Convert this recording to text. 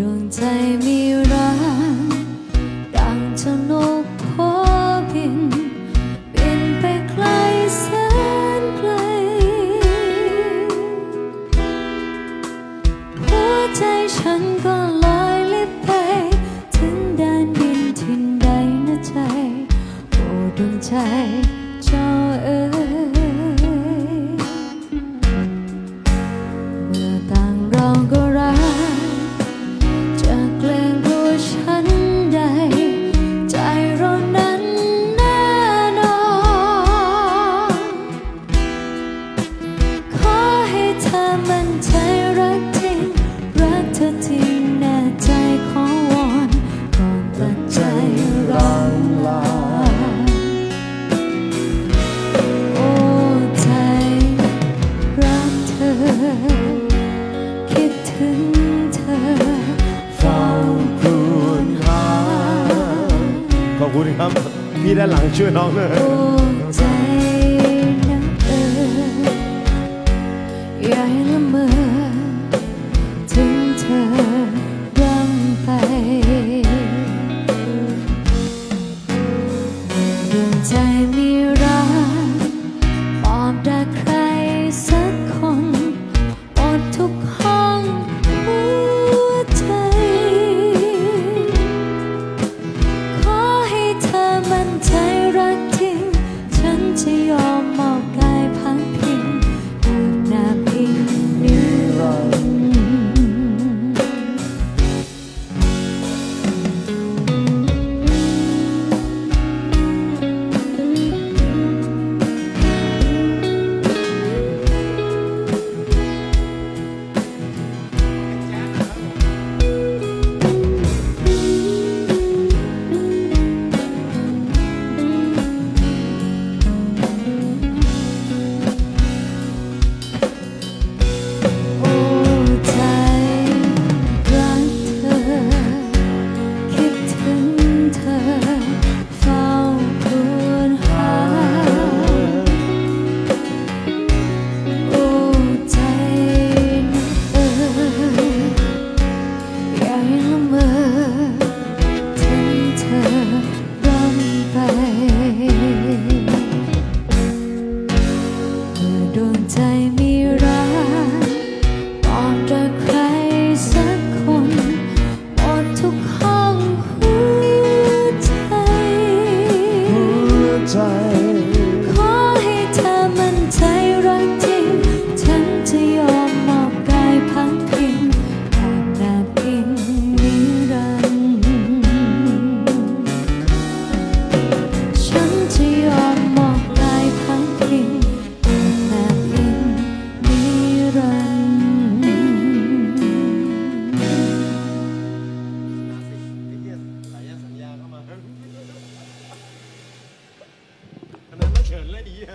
ดวงใจมีรักดังชนกพบิน บินไปไกลแสนไกล หัวใจฉันก็ลอยลิบไป ถึงแดนดินทินใดนะใจ โอ้ดวงใจ คิดถึงเธอเฝ้าครวญหาขอบคุณครับพี่ด้านหลังช่วยน้องเลย ใจนักเอ่อย่าให้ ใจไม่รักบอกรักใครสักคนหมดทุกห้องหัวใจ เหี้ย